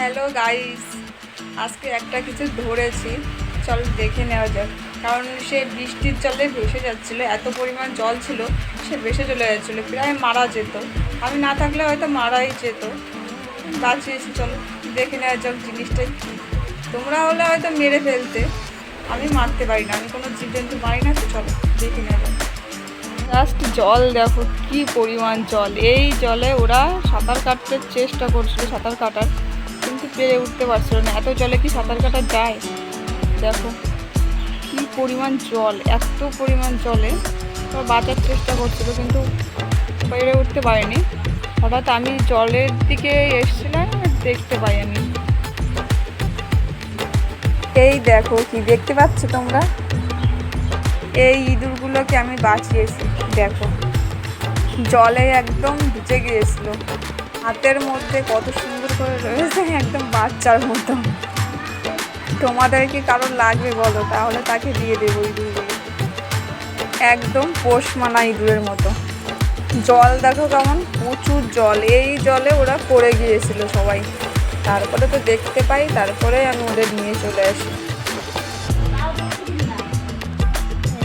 Hello guys আজকে একটা কিছু ধরেছি। চল দেখে নেওয়া যাক। কারণ সে বৃষ্টির জলে ভেসে যাচ্ছিল, এত পরিমাণ জল ছিল, সে ভেসে চলে যাচ্ছিল, প্রায় মারা যেত। আমি না থাকলে হয়তো মারাই যেত। বাঁচিয়েছি চলো, দেখে নেওয়া যাক জিনিসটা কী। তোমরা হলে হয়তো মেরে ফেলতে। আমি মারতে পারি না, আমি কোনো জীবজন্তু মারি না, তো চলো, দেখে নেওয়া যাক। জাস্ট জল, দেখো কি পরিমাণ জল। এই জলে ওরা সাঁতার কাটতে চেষ্টা করছিল, সাঁতার কাটার। পেরে উঠতে পারছিল না। এত জলে কি সাঁতার কাটা যায়? দেখো, কি পরিমাণ জল, এত পরিমাণ জলে। ওরা বাঁচার চেষ্টা করছিল, কিন্তু পেরে উঠতে পারেনি। হঠাৎ আমি জলের দিকে এসেছিলাম দেখতে পাইনি। এই দেখো, কি দেখতে পাচ্ছ তোমরা? এই ইঁদুরগুলোকে আমি বাঁচিয়েছি, দেখো। জলে একদম ভিজে গিয়েছিল। হাতের মধ্যে কত সুন্দর করে রয়েছে, একদম বাচ্চার মতো। তোমাদের কি কারোর লাগবে বলো? তাহলে তাকে দিয়ে দেবো ইঁদুরগুলো একদম পোষ মানা ইঁদুরের মতো। জল দেখো কেমন, প্রচুর জল। এই জলে ওরা পড়ে গিয়েছিল সবাই। তারপরে তো দেখতে পাই, তারপরে আমি ওদের নিয়ে চলে আসি।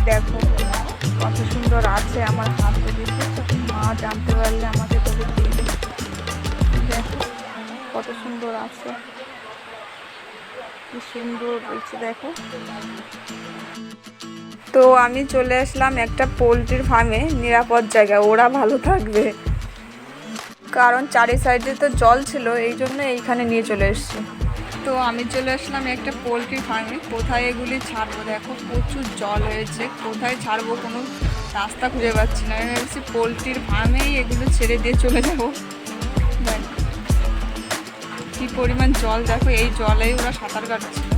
দেখো, কত সুন্দর আছে আমার হাতে মা জানতে পারলে আমাকে দেবে। দেখো কত সুন্দর আছে। কি সুন্দর রয়েছে দেখো। তো আমি চলে আসলাম একটা পোলট্রির ফার্মে, নিরাপদ জায়গা ওরা ভালো থাকবে। কারণ চারি সাইডে তো জল ছিল, এই জন্য এইখানে নিয়ে চলে এসেছি। তো আমি চলে আসলাম একটা পোলট্রি ফার্মে, কোথায় এগুলি ছাড়বো, দেখো, প্রচুর জল হয়েছে, কোথায় ছাড়বো কোনো রাস্তা খুঁজে পাচ্ছি না। আমি ভাবছি পোলট্রির ফার্মেই এগুলো ছেড়ে দিয়ে চলে যাব। কী পরিমাণ জল, দেখো এই জলেই ওরা সাঁতার কাটছিল।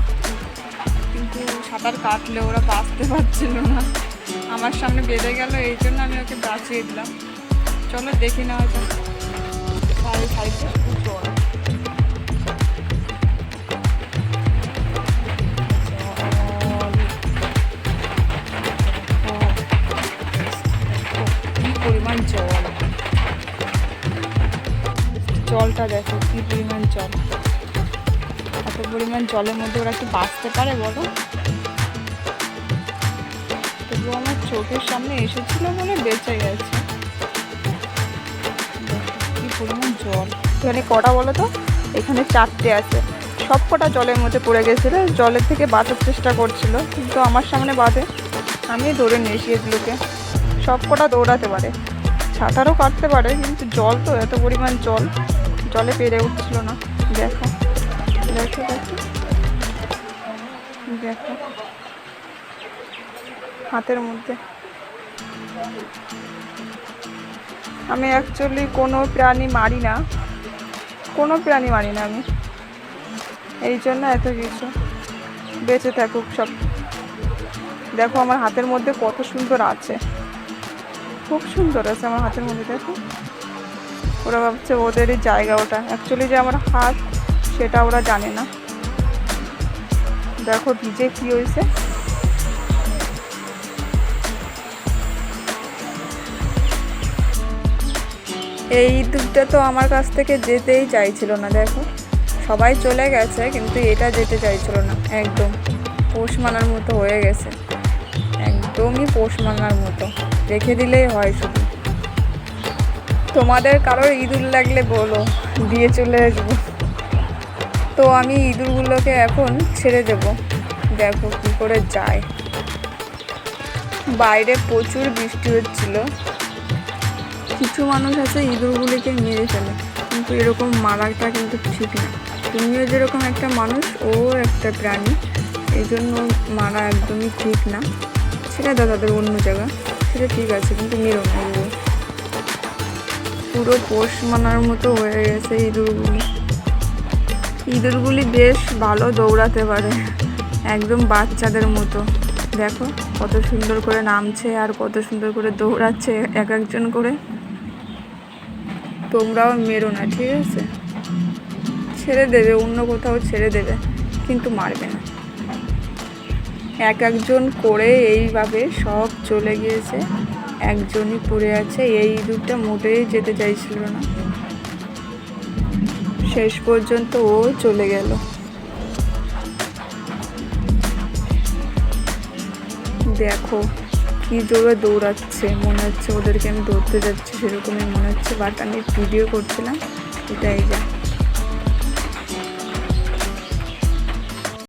কিন্তু সাঁতার কাটলে ওরা বাঁচতে পারছিল না। আমার সামনে বেঁধে গেল, এই জন্য আমি ওকে বাঁচিয়ে দিলাম। চলো দেখি না হয়তো সাড়ে সাইডে জল জলটা দেখো, কি পরিমাণ জল। এত পরিমাণ জলের মধ্যে ওরা কি বাঁচতে পারে বলো? তবু আমার চোখের সামনে এসেছিল বলে বেঁচে গেছে। কি পরিমাণ জল। এখানে কটা বলো তো? এখানে চারটে আছে। সব কটা জলের মধ্যে পড়ে গেছিল, জলের থেকে বাঁচার চেষ্টা করছিল, কিন্তু আমার সামনে বাঁধে। আমি দৌড়ে নিয়ে এসি এগুলোকে। সব কটা দৌড়াতে পারে। সাঁতারও কাটতে পারে, কিন্তু জল তো, এত পরিমাণ জল। জলে পেরে উঠছিল না। দেখো দেখো দেখো। দেখো। হাতের মধ্যে। আমি অ্যাকচুয়ালি কোনো প্রাণী মারি না। কোনো প্রাণী মারি না আমি। এই জন্য এত কিছু। বেঁচে থাকুক সব। দেখো, আমার হাতের মধ্যে কত সুন্দর আছে। খুব সুন্দর আছে আমার হাতের মধ্যে, দেখো। ওরা ভাবছে ওদেরই জায়গা ওটা। অ্যাকচুয়ালি যে আমার হাত, সেটা ওরা জানে না। দেখো ভিজে কি হয়েছে। এই দুধটা তো আমার কাছ থেকে যেতেই চাইছিল না, দেখো। সবাই চলে গেছে, কিন্তু এটা যেতে চাইছিল না। একদম পোষ মানার মতো হয়ে গেছে। একদমই পোষ মানার মতো। রেখে দিলেই হয় শুধু। তোমাদের কারোর ইঁদুর লাগলে বলো, দিয়ে চলে আসব। তো আমি ইঁদুরগুলোকে এখন ছেড়ে দেব। দেখো কী করে যায়। বাইরে প্রচুর বৃষ্টি হচ্ছিল। কিছু মানুষ আছে ইঁদুরগুলিকে মেরে ফেলে। কিন্তু এরকম মারাটা কিন্তু ঠিক না। তুমিও যেরকম একটা মানুষ, ও একটা প্রাণী। এই জন্য মারা একদমই ঠিক না। সেটা দাও তাদের অন্য জায়গা। সেটা ঠিক আছে, কিন্তু মেরো না। পুরো পোষ মানার মতো হয়ে গেছে ইঁদুরগুলি। ইঁদুরগুলি বেশ ভালো দৌড়াতে পারে, একদম বাচ্চাদের মতো। দেখো কত সুন্দর করে নামছে আর কত সুন্দর করে দৌড়াচ্ছে এক একজন করে। তোমরাও মেরো না, ঠিক আছে? ছেড়ে দেবে, অন্য কোথাও ছেড়ে দেবে, কিন্তু মারবে না। এক একজন করে এইভাবে সব চলে গিয়েছে। একজনই পড়ে আছে। এই ইঁদুরটা মোটেই যেতে চাইছিল না। শেষ পর্যন্ত ও চলে গেল। দেখো, কি জোরে দৌড়াচ্ছে। মনে হচ্ছে ওদেরকে আমি দৌড়তে যাচ্ছি, সেরকমই মনে হচ্ছে। বাট আমি ভিডিও করছিলাম, এটাই যা।